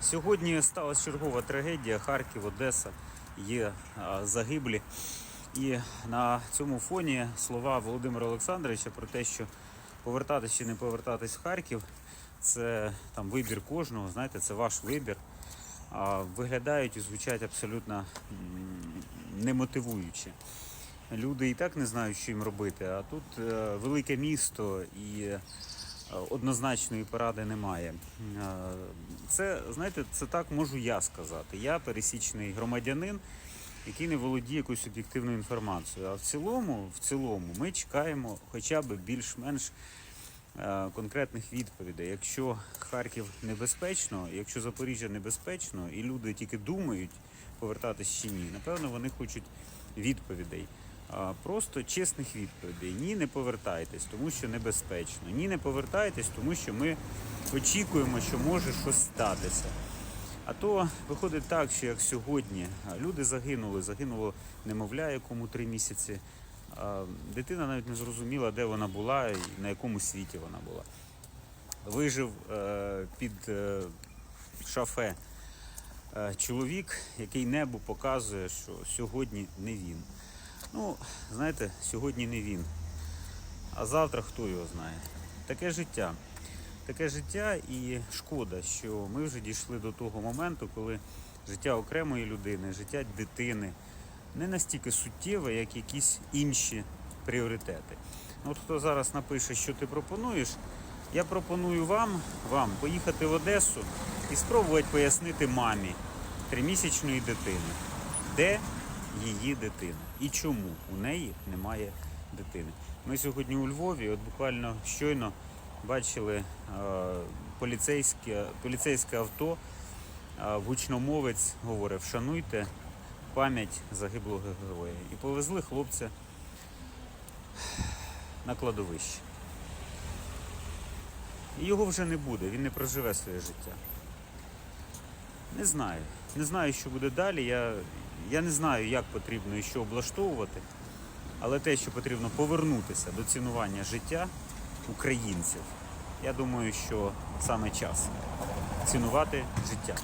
Сьогодні сталася чергова трагедія. Харків, Одеса є загиблі. І на цьому фоні слова Володимира Олександровича про те, що повертатись чи не повертатись в Харків, це там вибір кожного, знаєте, це ваш вибір. Виглядають і звучать абсолютно немотивуючи. Люди і так не знають, що їм робити, а тут е, велике місто і однозначної поради немає. Е, Це, знаєте, це так можу я сказати. Я пересічний громадянин, який не володіє якоюсь об'єктивною інформацією. А в цілому, в цілому, ми чекаємо хоча б більш-менш е, конкретних відповідей. Якщо Харків небезпечно, якщо Запоріжжя небезпечно, і люди тільки думають повертатись чи ні, напевно, вони хочуть відповідей. Просто чесних відповідей. Ні, не повертайтесь, тому що небезпечно. Ні, не повертайтесь, тому що ми очікуємо, що може щось статися. А то виходить так, що як сьогодні люди загинули, загинуло немовля, якому три місяці. Дитина навіть не зрозуміла, де вона була і на якому світі вона була. Вижив е, під е, шафе е, чоловік, який небу показує, що сьогодні не він. Ну, знаєте, сьогодні не він. А завтра хто його знає. Таке життя. Таке життя і шкода, що ми вже дійшли до того моменту, коли життя окремої людини, життя дитини не настільки суттєве, як якісь інші пріоритети. Ну, От хто зараз напише, що ти пропонуєш, я пропоную вам, вам поїхати в Одесу і спробувати пояснити мамі тримісячної дитини, де її дитина і чому у неї немає дитини. Ми сьогодні у Львові, от буквально щойно бачили е, поліцейське, поліцейське авто. Е, гучномовець говорив, шануйте пам'ять загиблого героя. І повезли хлопця на кладовище. І його вже не буде, він не проживе своє життя. Не знаю. Не знаю, що буде далі. Я, я не знаю, як потрібно і що облаштовувати, але те, що потрібно повернутися до цінування життя українців, я думаю, що саме час цінувати життя.